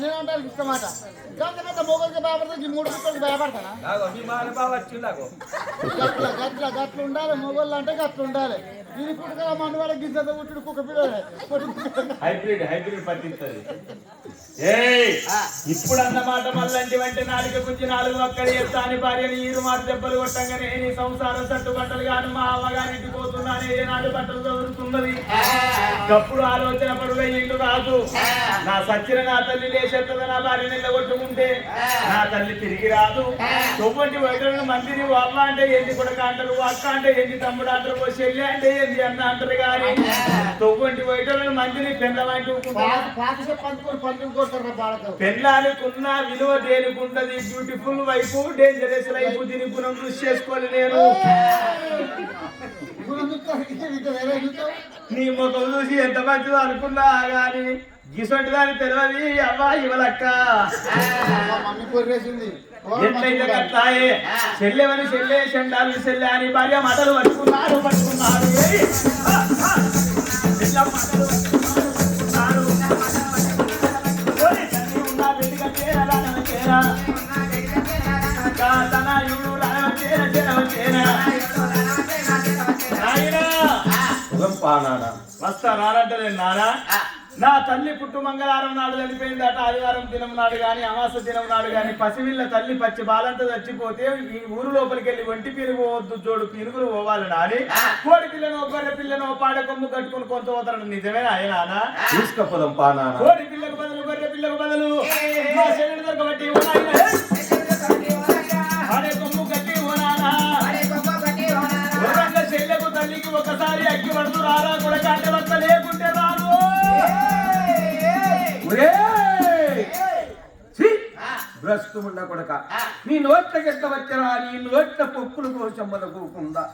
నేనంటారు ఇష్టమాట. గంట మొగలికి భయపడతా ఈ మూడు కుక్కలకి భయపడతానా? నాగో మీ మానబావ వచ్చిండాగో గట్ల గట్ల గట్ల ఉండాలి. మొగోళ్ళు అంటే గట్ల ఉండాలి. దీని పుట్టుక మనవాడ గిద్దత పుట్టుడు కుక్క పిల్లలే. హైబ్రిడ్ హైబ్రిడ్ పట్టిస్తుంది ఏయ్! ఇప్పుడు అన్నమాట మళ్ళంటి వెంట నాలుగు గుంచి నాలుగు అక్కడ ఎత్తా అని భార్యని ఈరు మాట దెబ్బలు కొట్టంగానే నీ సంసారం సట్టు బట్టలు గాని మా అవ్వగారింటి పోతున్నానే ఏనాడు బట్టలు చదువుతున్నది గప్పుడు ఆలోచన పడుగా ఇల్లు రాదు నా సచ్చిన నా తల్లి లేచేస్తుంది నా భార్య నిలగొట్టుకుంటే నా తల్లి తిరిగి రాదు. తొవ్వంటి వైద్యులను మందిని అవ్వ అంటే ఏంటి కొడుక అంటారు అక్క అంటే ఏంటి తమ్ముడు అంటారు ఓ చెల్లి అంటే ఏంటి అన్న అంటారు కానీ తొవ్వంటి వైద్యులను మందిని బాధతో పెళ్ళానికున్న విలువ దేనికుంటది బ్యూటిఫుల్ వైపు డేంజరస్ లైఫ్ దీని గుణం కృషి చేసుకోవాలి నేను. నీ ముఖం చూసి ఎంత మంచిదో అనుకున్నా గాని గిసొంటి దాని తెలియదు అవ్వా ఇవలక్క ఎట్లయితే కట్టాయే? చెల్లెవని చెల్లె చెండాలు చెల్లె అని భార్య మాటలు పట్టుకున్నారు పట్టుకున్నారు. పానానా వస్తా రానంటే నేను. నా తల్లి పుట్టు మంగళవారం నాడు చనిపోయింది అట ఆదివారం దినం నాడు గాని అమాస దినం నాడు గాని పసివిళ్ళ తల్లి పచ్చి బాలంతా చచ్చిపోతే ఈ ఊరు లోపలికి వెళ్ళి ఒంటి పీరుగు పోవద్దు జోడు పీరుగులు పోవాలి నాని. కోడి పిల్లను గొర్రె పిల్లను పాడ కొమ్ము కట్టుకుని కొంత పోతాడు నిజమేనా ఆయన? తీసుకపోదాం కోడి పిల్లకు బదులు గొర్రె పిల్లకు బదులు. మా శరీరం దొరకబట్టి రారా కూడా కాంటే వస్త లేకుంటే రాదు ఒరేయ్! ఛీ! భ్రష్టు ఉండ కొడక నీ నోట్లకి ఎట్ట వచ్చరా నీ నోట్ల పొక్కులు కోసం మనకుందా